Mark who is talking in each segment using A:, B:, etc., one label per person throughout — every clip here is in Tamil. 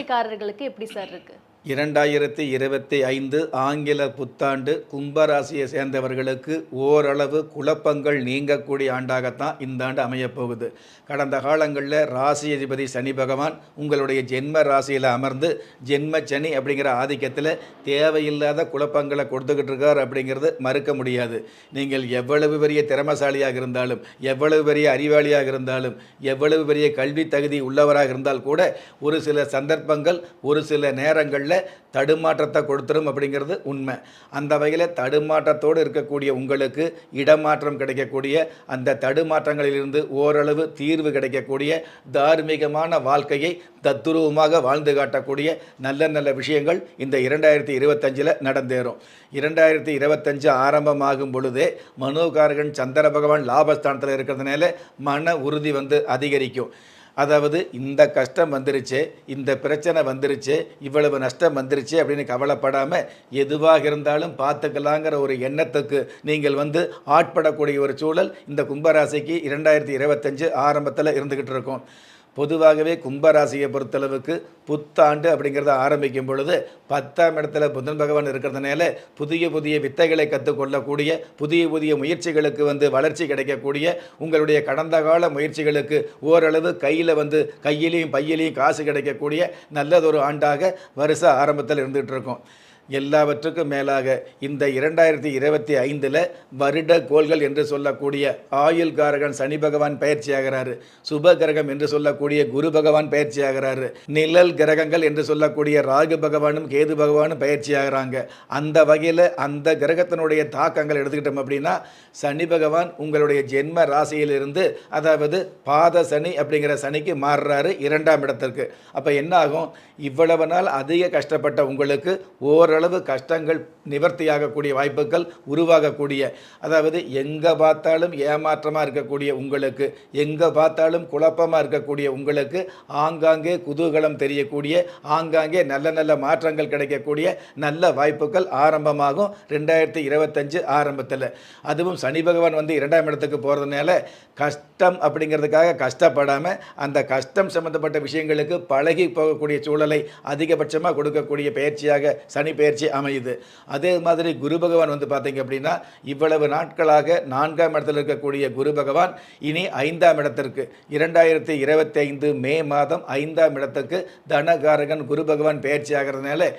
A: கும்பராசிக்காரர்களுக்கு எப்படி சார் இருக்கு?
B: இரண்டாயிரத்தி இருபத்தி ஐந்து ஆங்கில புத்தாண்டு கும்பராசியை சேர்ந்தவர்களுக்கு ஓரளவு குழப்பங்கள் நீங்கக்கூடிய ஆண்டாகத்தான் இந்த ஆண்டு அமையப்போகுது. கடந்த காலங்களில் ராசி அதிபதி சனி பகவான் உங்களுடைய ஜென்ம ராசியில் அமர்ந்து ஜென்ம சனி அப்படிங்கிற ஆதிக்கத்தில் தேவையில்லாத குழப்பங்களை கொடுத்துக்கிட்டு இருக்கார் அப்படிங்கிறது மறுக்க முடியாது. நீங்கள் எவ்வளவு பெரிய திறமசாலியாக இருந்தாலும் எவ்வளவு பெரிய அறிவாளியாக இருந்தாலும் எவ்வளவு பெரிய கல்வி தகுதி உள்ளவராக இருந்தால் கூட ஒரு சில சந்தர்ப்பங்கள் ஒரு சில நேரங்களில் தடுமாற்றத்தை கொடுத்துரும் அப்படிங்கிறது உண்மை. அந்த வகையில் தடுமாற்றத்தோடு இருக்கக்கூடிய உங்களுக்கு இடமாற்றம் கிடைக்கக்கூடிய அந்த தடுமாற்றங்களிலிருந்து ஓரளவு தீர்வு கிடைக்கக்கூடிய தார்மீகமான வாழ்க்கையை தத்துருவமாக வாழ்ந்து காட்டக்கூடிய நல்ல நல்ல விஷயங்கள் இந்த இரண்டாயிரத்தி இருபத்தஞ்சில் நடந்தேறும். இரண்டாயிரத்தி இருபத்தஞ்சு ஆரம்பமாகும் பொழுதே மனோகாரகன் சந்திர பகவான் லாபஸ்தானத்தில் இருக்கிறதுனால மன உறுதி வந்து அதிகரிக்கும். அதாவது இந்த கஷ்டம் வந்துருச்சு இந்த பிரச்சனை வந்துருச்சு இவ்வளவு நஷ்டம் வந்துருச்சு அப்படின்னு கவலைப்படாமல் எதுவாக இருந்தாலும் பார்த்துக்கலாங்கிற ஒரு எண்ணத்துக்கு நீங்கள் வந்து ஆட்படக்கூடிய ஒரு சூழல் இந்த கும்பராசிக்கு இரண்டாயிரத்தி இருபத்தஞ்சு ஆரம்பத்தில் இருந்துக்கிட்டு இருக்கும். பொதுவாகவே கும்பராசியை பொறுத்தளவுக்கு புத்தாண்டு அப்படிங்கிறத ஆரம்பிக்கும் பொழுது பத்தாம் இடத்துல புதன் பகவான் இருக்கிறதுனால புதிய புதிய வித்தைகளை கற்றுக்கொள்ளக்கூடிய புதிய புதிய முயற்சிகளுக்கு வந்து வளர்ச்சி கிடைக்கக்கூடிய உங்களுடைய கடந்த கால முயற்சிகளுக்கு ஓரளவு கையில் வந்து கையிலையும் பையிலையும் காசு கிடைக்கக்கூடிய நல்லதொரு ஆண்டாக வருஷ ஆரம்பத்தில் இருந்துகிட்டு இருக்கும். எல்லாவற்றுக்கும் மேலாக இந்த இரண்டாயிரத்தி இருபத்தி ஐந்தில் வருட கோள்கள் என்று சொல்லக்கூடிய ஆயுள் காரகன் சனி பகவான் பயிற்சி ஆகிறாரு சுப கிரகம் என்று சொல்லக்கூடிய குரு பகவான் பயிற்சி ஆகிறாரு நிழல் கிரகங்கள் என்று சொல்லக்கூடிய ராகு பகவானும் கேது பகவானும் பயிற்சி ஆகிறாங்க அந்த வகையில் அந்த கிரகத்தினுடைய தாக்கங்கள் எடுத்துக்கிட்டோம் அப்படின்னா சனி பகவான் உங்களுடைய ஜென்ம ராசியிலிருந்து அதாவது பாத சனி அப்படிங்கிற சனிக்கு மாறுறாரு இரண்டாம் இடத்திற்கு. அப்போ என்ன ஆகும்? இவ்வளவு நாள் அதிக கஷ்டப்பட்ட உங்களுக்கு ஓரளவு கஷ்டங்கள் நிவர்த்தியாகக்கூடிய வாய்ப்புகள் உருவாகக்கூடிய அதாவது எங்கே பார்த்தாலும் ஏமாற்றமாக இருக்கக்கூடிய உங்களுக்கு எங்கே பார்த்தாலும் குழப்பமாக இருக்கக்கூடிய உங்களுக்கு ஆங்காங்கே குதூகலம் தெரியக்கூடிய ஆங்காங்கே நல்ல நல்ல மாற்றங்கள் கிடைக்கக்கூடிய நல்ல வாய்ப்புகள் ஆரம்பமாகும் ரெண்டாயிரத்தி இருபத்தஞ்சு ஆரம்பத்தில். அதுவும் சனி பகவான் வந்து இரண்டாம் இடத்துக்கு போகிறதுனால கஷ்டம் அப்படிங்கிறதுக்காக கஷ்டப்படாமல் அந்த கஷ்டம் சம்மந்தப்பட்ட விஷயங்களுக்கு பழகி போகக்கூடிய சூழலை அதிகபட்சமாக கொடுக்கக்கூடிய பயிற்சியாக சனி பயிற்சி அமையுது. அதே மாதிரி குரு பகவான் வந்து பார்த்தீங்க அப்படின்னா இவ்வளவு நாட்களாக நான்காம் இடத்தில் இருக்கக்கூடிய குரு பகவான் இனி ஐந்தாம் இடத்திற்கு இரண்டாயிரத்தி இருபத்தி ஐந்து மே மாதம் ஐந்தாம் இடத்துக்கு தனகாரகன் குரு பகவான் பயிற்சி ஆகிறதுனால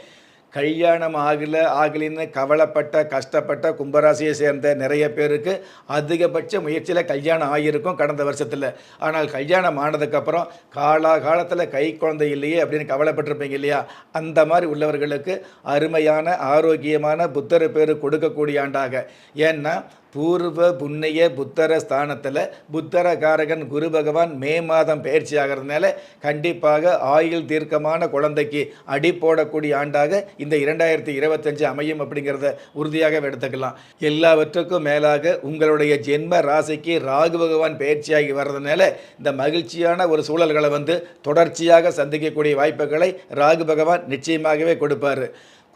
B: கல்யாணம் ஆகலை ஆகலின்னு கவலைப்பட்ட கஷ்டப்பட்ட கும்பராசியை சேர்ந்த நிறைய பேருக்கு அதிகபட்ச முயற்சியில் கல்யாணம் ஆகியிருக்கும் கடந்த வருஷத்தில். ஆனால் கல்யாணம் ஆனதுக்கப்புறம் காலா காலத்தில் கை குழந்தை இல்லையே அப்படின்னு கவலைப்பட்டிருப்பீங்க இல்லையா? அந்த மாதிரி உள்ளவர்களுக்கு அருமையான ஆரோக்கியமான புத்தர் பேர் கொடுக்கக்கூடிய ஆண்டாக. ஏன்னா பூர்வ புண்ணிய புத்தர ஸ்தானத்தில் புத்தர காரகன் குரு பகவான் மே மாதம் பயிற்சி ஆகிறதுனால கண்டிப்பாக ஆயுள் தீர்க்கமான குழந்தைக்கு அடி போடக்கூடிய ஆண்டாக இந்த இரண்டாயிரத்தி இருபத்தஞ்சு அமையும் அப்படிங்கிறத உறுதியாக எடுத்துக்கலாம். எல்லாவற்றுக்கும் மேலாக உங்களுடைய ஜென்ம ராசிக்கு ராகு பகவான் பயிற்சியாகி வர்றதுனால இந்த மகிழ்ச்சியான ஒரு சூழல்களை வந்து தொடர்ச்சியாக சந்திக்கக்கூடிய வாய்ப்புகளை ராகு பகவான் நிச்சயமாகவே கொடுப்பார்.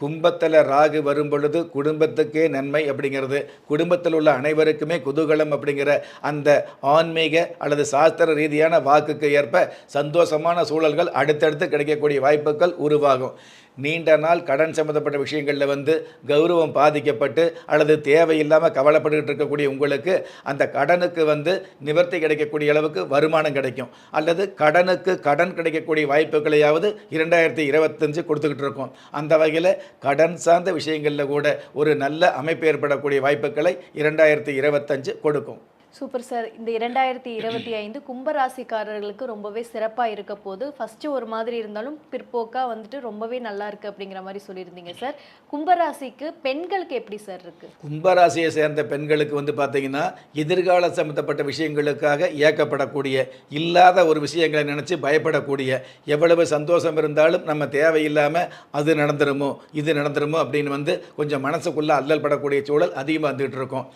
B: கும்பத்தில் ராகு வரும் பொழுது குடும்பத்துக்கே நன்மை அப்படிங்கிறது குடும்பத்தில் உள்ள அனைவருக்குமே குதூகலம் அப்படிங்கிற அந்த ஆன்மீக அல்லது சாஸ்திர ரீதியான வாக்குக்கு ஏற்ப சந்தோஷமான சூழல்கள் அடுத்தடுத்து கிடைக்கக்கூடிய வாய்ப்புகள் உருவாகும். நீண்ட நாள் கடன் சம்மந்தப்பட்ட விஷயங்களில் வந்து கௌரவம் பாதிக்கப்பட்டு அல்லது தேவையில்லாமல் கவலைப்பட்டுக்கிட்டு இருக்கக்கூடிய உங்களுக்கு அந்த கடனுக்கு வந்து நிவர்த்தி கிடைக்கக்கூடிய அளவுக்கு வருமானம் கிடைக்கும். அல்லது கடனுக்கு கடன் கிடைக்கக்கூடிய வாய்ப்புகளையாவது இரண்டாயிரத்தி இருபத்தஞ்சு கொடுத்துக்கிட்டு இருக்கோம். அந்த வகையில் கடன் சார்ந்த விஷயங்களில் கூட ஒரு நல்ல அமைப்பு ஏற்படக்கூடிய வாய்ப்புகளை இரண்டாயிரத்தி இருபத்தஞ்சு கொடுக்கும்.
A: Super sir. இந்த இரண்டாயிரத்தி இருபத்தி ஐந்து கும்பராசிக்காரர்களுக்கு ரொம்பவே சிறப்பாக இருக்க போது ஃபஸ்ட்டு ஒரு மாதிரி இருந்தாலும் பிற்போக்காக வந்துட்டு ரொம்பவே நல்லா இருக்குது அப்படிங்கிற மாதிரி சொல்லியிருந்தீங்க சார். கும்பராசிக்கு பெண்களுக்கு எப்படி சார் இருக்குது
B: கும்பராசியை சேர்ந்த பெண்களுக்கு வந்து பார்த்தீங்கன்னா எதிர்கால சம்மந்தப்பட்ட விஷயங்களுக்காக இயக்கப்படக்கூடிய இல்லாத ஒரு விஷயங்களை நினச்சி பயப்படக்கூடிய எவ்வளவு சந்தோஷம் இருந்தாலும் நம்ம தேவையில்லாமல் அது நடந்துருமோ இது நடந்துருமோ அப்படின்னு வந்து கொஞ்சம் மனசுக்குள்ளே அல்லல் படக்கூடிய சூழல் அதிகமாக வந்துகிட்டு இருக்கும்.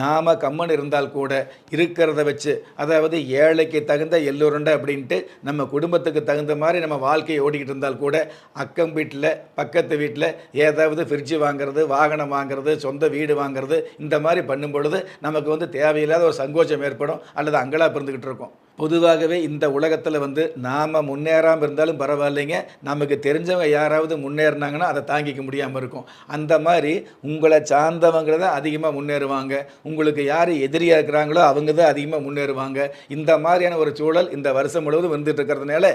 B: நாம் கம்மன் இருந்தால் கூட இருக்கிறத வச்சு அதாவது ஏழைக்கு தகுந்த எல்லோருண்டை அப்படின்ட்டு நம்ம குடும்பத்துக்கு தகுந்த மாதிரி நம்ம வாழ்க்கையை ஓடிக்கிட்டு இருந்தால் கூட அக்கம் வீட்டில் பக்கத்து வீட்டில் ஏதாவது ஃப்ரிட்ஜு வாங்குறது வாகனம் வாங்குறது சொந்த வீடு வாங்குறது இந்த மாதிரி பண்ணும் பொழுது நமக்கு வந்து தேவையில்லாத ஒரு சங்கோச்சம் ஏற்படும் அல்லது அங்கலாக பிறந்துக்கிட்டு இருக்கும். பொதுவாகவே இந்த உலகத்தில் வந்து நாம் முன்னேறாமல் இருந்தாலும் பரவாயில்லைங்க. நமக்கு தெரிஞ்சவங்க யாராவது முன்னேறினாங்கன்னா அதை தாங்கிக்க முடியாமல் இருக்கும். அந்த மாதிரி உங்களை சார்ந்தவங்க தான் அதிகமாக முன்னேறுவாங்க. உங்களுக்கு யார் எதிரியாக இருக்கிறாங்களோ அவங்க தான் அதிகமாக முன்னேறுவாங்க. இந்த மாதிரியான ஒரு சூழல் இந்த வருஷம் முழுவதும் வந்துட்டு இருக்கிறதுனால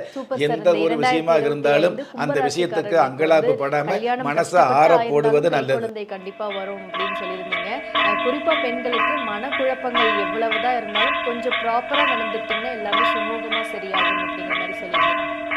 B: எந்த ஒரு விஷயமாக
A: 2025
B: இருந்தாலும் அந்த விஷயத்துக்கு அங்கலாப்பு படாமல் மனசை
A: கஷ்டப்பட்டு
B: ஆற
A: ஆயிருந்தாலும்
B: போடுவது
A: கை
B: நல்லது.
A: குழந்தை கண்டிப்பா வரும் அப்படின்னு சொல்லியிருந்தீங்க. அஹ் குறிப்பா பெண்களுக்கு மனக்குழப்பங்கள் எவ்வளவுதான் இருந்தாலும் கொஞ்சம் ப்ராப்பரா நடந்துட்டீங்கன்னா எல்லாமே சுமூகமாக சரியாகும் அப்படிங்கிற மாதிரி சொல்லியிருந்தீங்க